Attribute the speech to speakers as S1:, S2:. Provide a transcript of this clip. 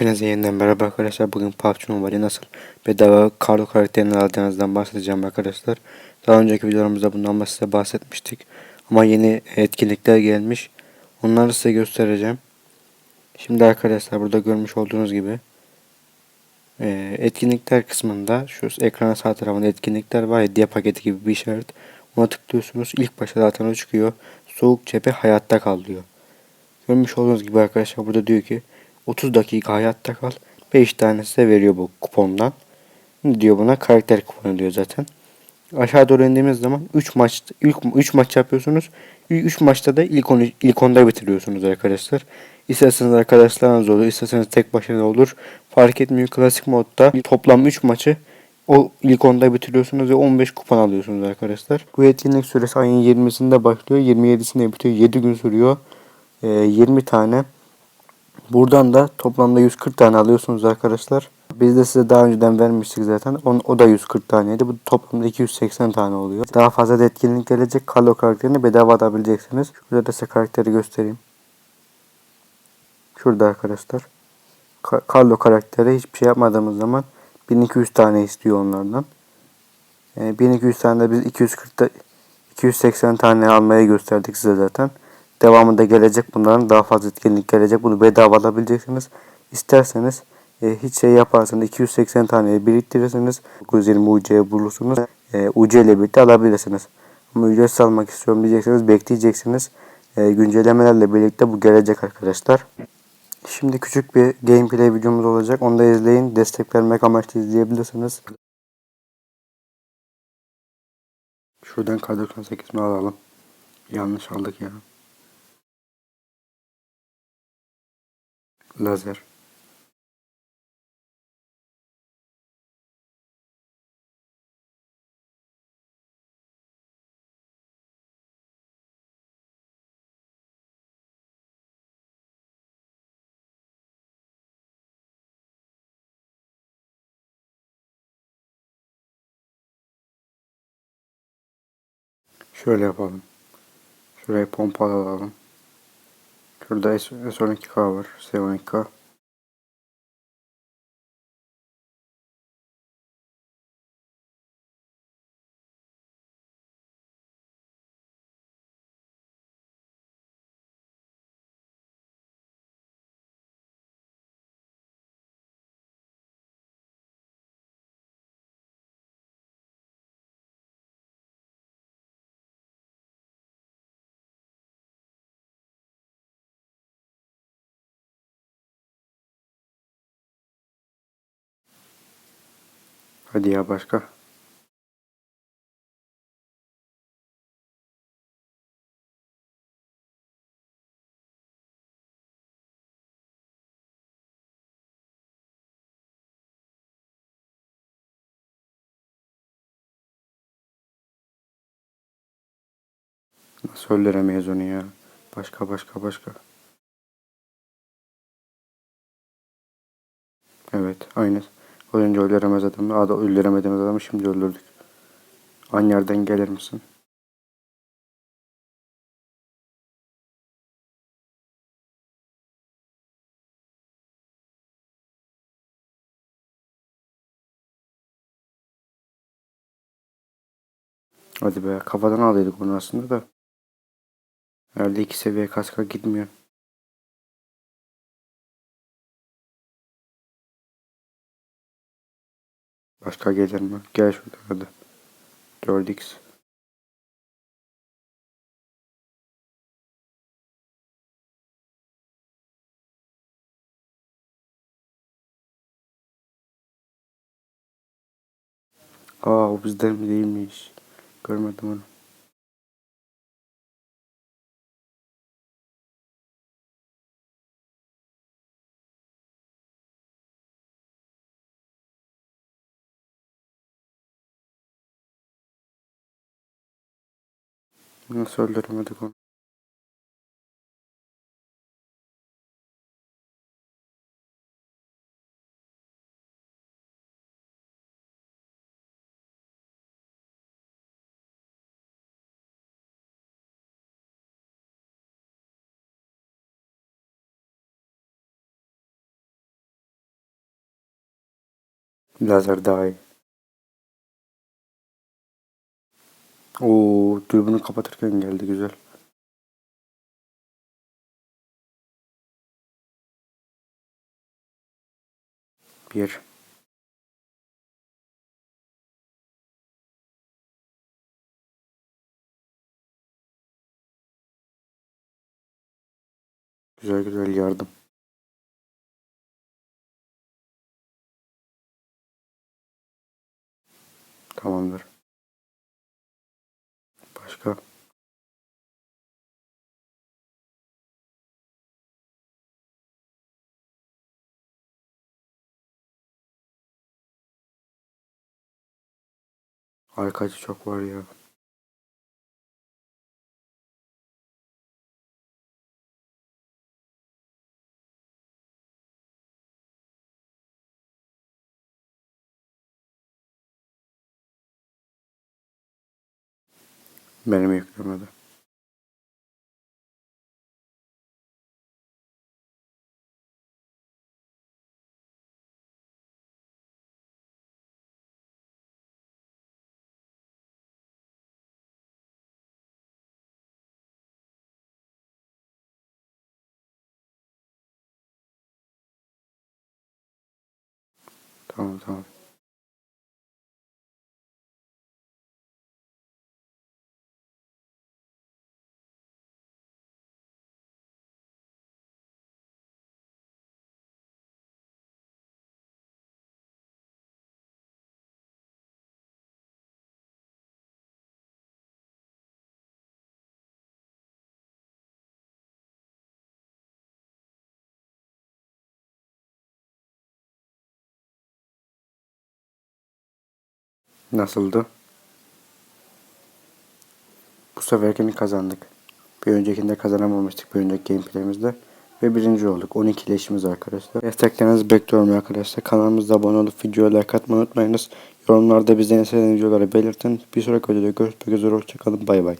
S1: Hepinize yeniden merhaba arkadaşlar. Bugün PUBG Mobile nasıl bedava Carlo karakterini alacağınızdan bahsedeceğim arkadaşlar. Daha önceki videolarımızda bundan size bahsetmiştik. Ama yeni etkinlikler gelmiş. Onları size göstereceğim. Şimdi arkadaşlar burada görmüş olduğunuz gibi e, etkinlikler kısmında şu ekrana sağ tarafında etkinlikler var ya hediye paketi gibi bir işaret. Ona tıklıyorsunuz. İlk başta zaten o çıkıyor. Soğuk cephe hayatta kal diyor. Görmüş olduğunuz gibi arkadaşlar burada diyor ki 30 dakika hayatta kal. 5 tane size veriyor bu kupondan. Ne diyor buna? Karakter kuponu diyor zaten. Aşağı doğru indiğimiz zaman 3 maç ilk 3 maç yapıyorsunuz. 3 maçta da ilk 10 ilk onda bitiriyorsunuz arkadaşlar. İsterseniz arkadaşlarınız olur, isterseniz tek başına olur. Fark etmiyor. Klasik modda toplam 3 maçı o ilk onda bitiriyorsunuz ve 15 kupon alıyorsunuz arkadaşlar. Bu etkinlik süresi ayın 20'sinde başlıyor. 27'sinde bitiyor. 7 gün sürüyor. 20 ee, tane Buradan da toplamda 140 tane alıyorsunuz arkadaşlar. Biz de size daha önceden vermiştik zaten. On, o da 140 taneydi. Bu toplamda 280 tane oluyor. Daha fazla da etkinlik gelecek. Carlo karakterini bedava alabileceksiniz. Şurada da size karakteri göstereyim. Şurada arkadaşlar. Carlo karakteri hiçbir şey yapmadığımız zaman 1200 tane istiyor onlardan. Yani 1200 tane de biz 240 280 tane almaya gösterdik size zaten. Devamında gelecek bunların daha fazla etkinlik gelecek. Bunu bedava alabileceksiniz. İsterseniz e, hiç şey yaparsanız 280 tane biriktirirsiniz. 920 UC'ye bulursunuz. E, UC ile birlikte alabilirsiniz. Ama ücretsiz almak istiyorum diyeceksiniz. Bekleyeceksiniz. E, güncellemelerle birlikte bu gelecek arkadaşlar. Şimdi küçük bir gameplay videomuz olacak. Onu da izleyin. Destek vermek amaçlı izleyebilirsiniz. Şuradan K98'mi alalım. Yanlış aldık ya. Lazer Şöyle yapalım. Şurayı pompalayalım. Şurada S12K var. S12K. Hadi ya başka. Nasıl onu ya? Başka başka başka. Evet aynı. Az önce öldüremez adamı. Ada öldüremediğimiz adamı şimdi öldürdük. Aynı yerden gelir misin? Hadi be kafadan aldıydık bunu aslında da. Herhalde iki seviye kaska gitmiyor. Başka gelir mi? Gel şuradan hadi. 4x. Aa o bizden mi değilmiş. Görmedim onu. Nasıl öldüremedik onu? Lazer daha iyi. Oo, dürbünü kapatırken geldi güzel. Bir. Güzel güzel yardım. Tamamdır. Başka? Arkacı çok var ya. Benim yüklemedi. Tamam tamam. Nasıldı? Bu seferkini kazandık. Bir öncekinde kazanamamıştık bir önceki gameplay'imizde. Ve birinci olduk. 12 leşimiz arkadaşlar. Desteklerinizi bekliyorum arkadaşlar. Kanalımıza abone olup videoya like atmayı unutmayınız. Yorumlarda bizden istediğiniz videoları belirtin. Bir sonraki videoda görüşmek üzere. Hoşçakalın. Bay bay.